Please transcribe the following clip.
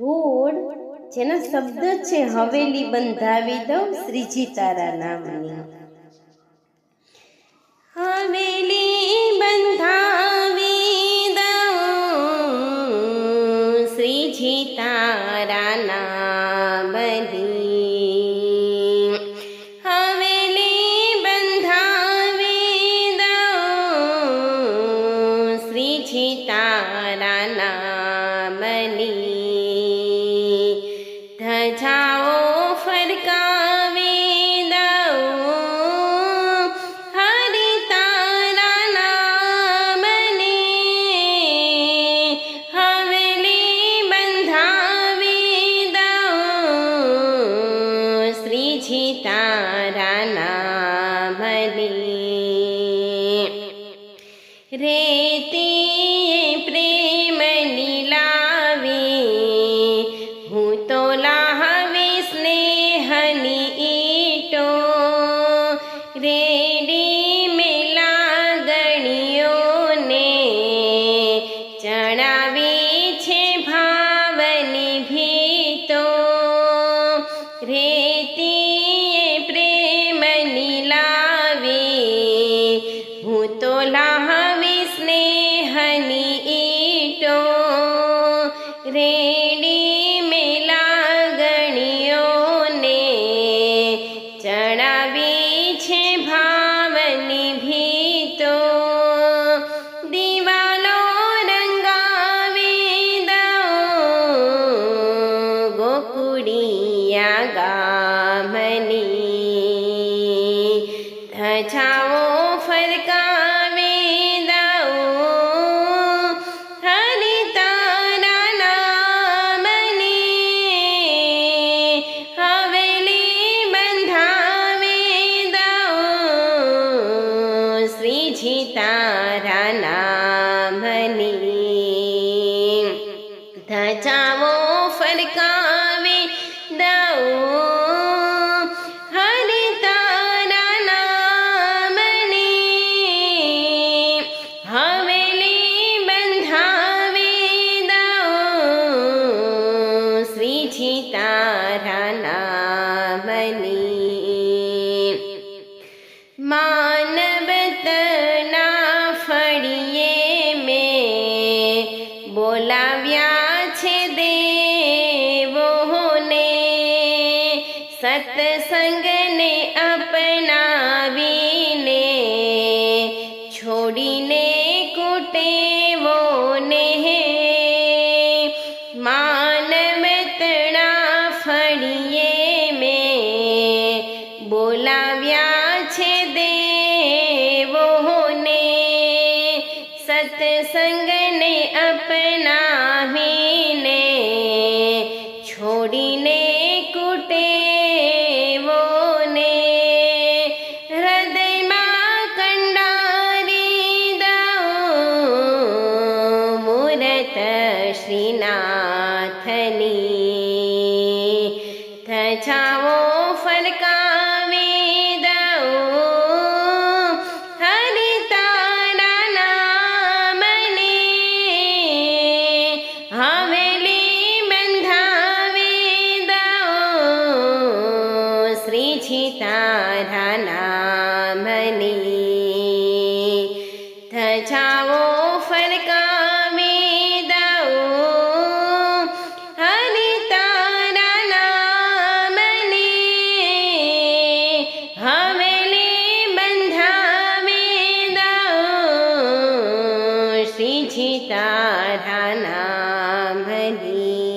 ધૂળ, જેના શબ્દ છે, હવેલી બંધાવી દઉં શ્રીજી તારા નામની. હવેલી બંધાવી દઉં શ્રીજી તારા નામની ધજાઓ ફરકાવી દઉં હરિ તારા નામને હવેલી બંધાવી દઉં શ્રીજી તારા નામની રેતી રેડી મેલા ગણીઓને ચણાવી છે ભાવની ભીતો. રેતી પ્રેમની લાવી, હું લાવી સ્નેહની ઈટો. રેડી ફરકાવી દઉં હરિ તારા નામની. હવેલી બંધાવી દઉં શ્રીજી તારા નામની. ધજાઓ ફરકાવી નામની માનવતના ફળીએ મેં બોલાવ્યા દઉં. હરિ તારા નામને હવેલી બંધાવી તારા નામની